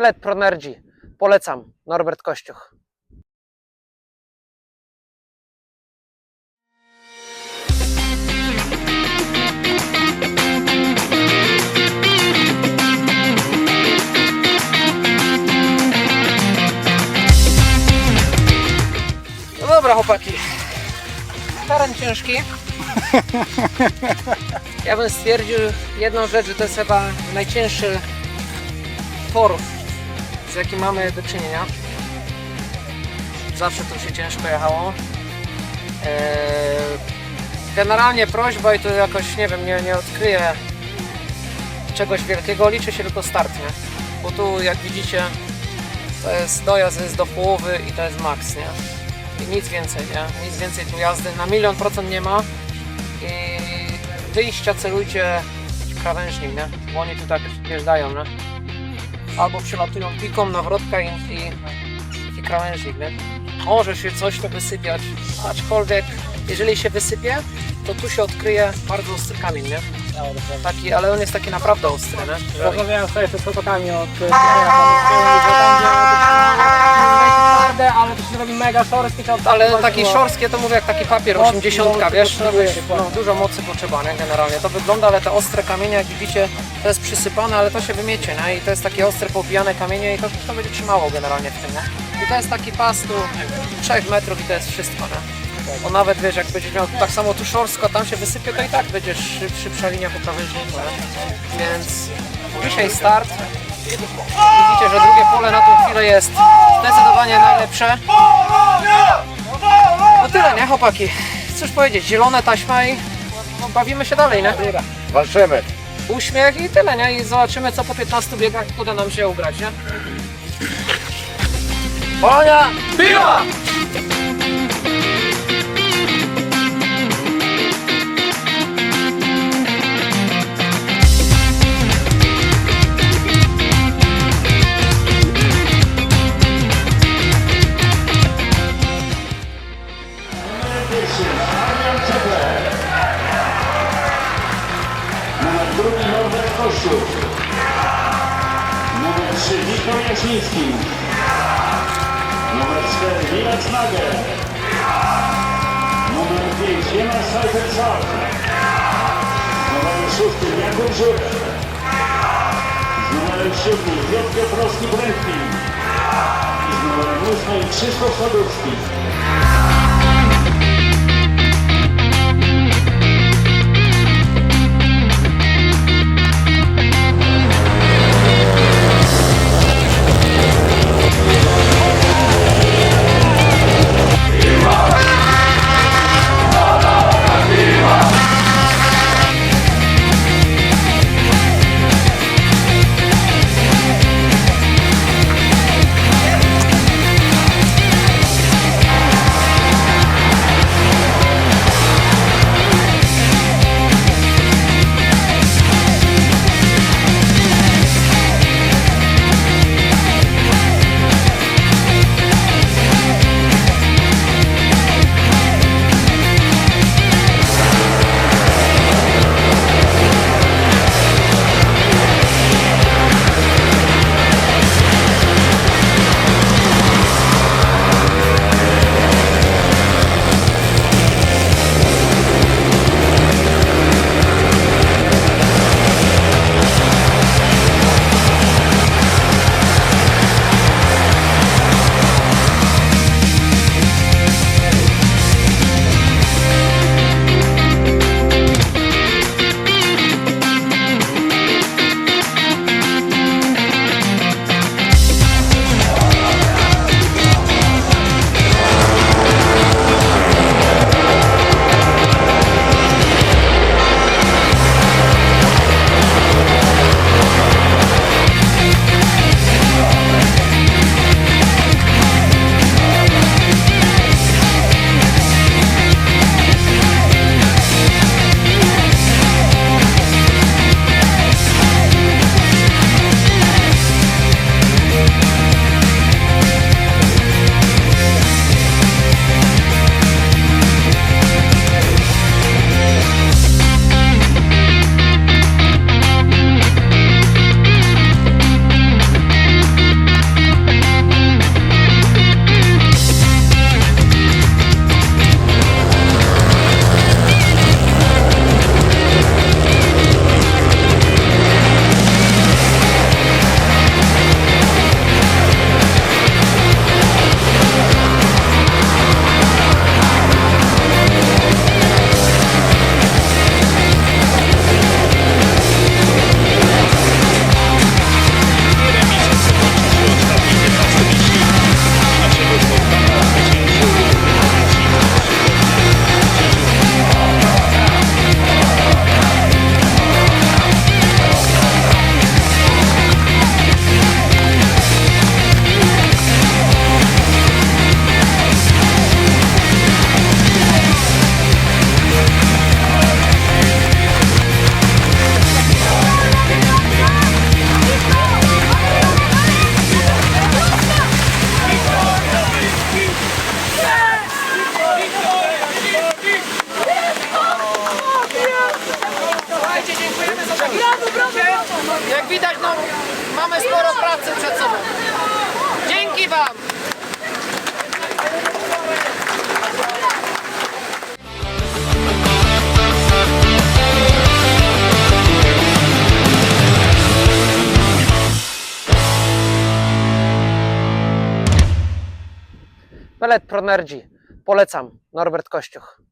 Pelet Pronergy. Polecam. Norbert Kościuch. No dobra, chłopaki. Teren ciężki. Ja bym stwierdził jedną rzecz, że to jest chyba najcięższy tor, z jakim mamy do czynienia. Zawsze tu się ciężko jechało. Eee, Generalnie prośba i to jakoś, nie wiem, nie, nie odkryję czegoś wielkiego, liczy się tylko start, nie? Bo tu jak widzicie to jest dojazd jest do połowy i to jest maks, nie? I nic więcej, nie? Nic więcej tu jazdy na milion procent nie ma i wyjścia celujcie w krawężnik, nie? Bo oni tu tak wjeżdżają, nie? Albo przylatują piką na wrotka i, i, i krawężnik, nie? Może się coś to wysypiać, aczkolwiek jeżeli się wysypie, to tu się odkryje bardzo ostry kamień, nie? Taki, ale on jest taki naprawdę ostry, nie? Rozmawiałem sobie z chłopakami od że tam gdzie twarde, ale to się robi mega szorstkie. to- Ale to- taki to- szorstkie to mówię jak taki papier Mocno, 80, mocno wiesz, wiesz, no, dużo mocy potrzeba, nie, generalnie. To wygląda, ale te ostre kamienie, jak widzicie, to jest przysypane, ale to się wymiecie, nie? I to jest takie ostre, poubijane kamienie i to, to będzie trzymało generalnie w tym, nie? I to jest taki pas tu 3 metrów i to jest wszystko, nie? Bo nawet wiesz, jak będziesz miał tak samo tu szorstko, tam się wysypie, to i tak będziesz szyb, szybsza linia po nie? Więc dzisiaj start. Widzicie, że drugie pole na tą chwilę jest zdecydowanie najlepsze. No tyle, nie chłopaki? Cóż powiedzieć, zielone taśma i no, bawimy się dalej, nie? Walczymy. Uśmiech i tyle, nie? I zobaczymy co po 15 biegach uda nam się ugrać, nie? Konia! Piła! Jasiński. Numer cztery Milan Snager. Numer pięć Jena Seifer-Sal. Z numerem szóstym Jakub Żurek. Z numerem siódmym Piotr Piotrowski-Brętkin. I z numerem ósmym Krzysztof Sadurski. mamy sporo pracy przed sobą. Dzięki Wam! Pelet Pronergy. Polecam. Norbert Kościuch.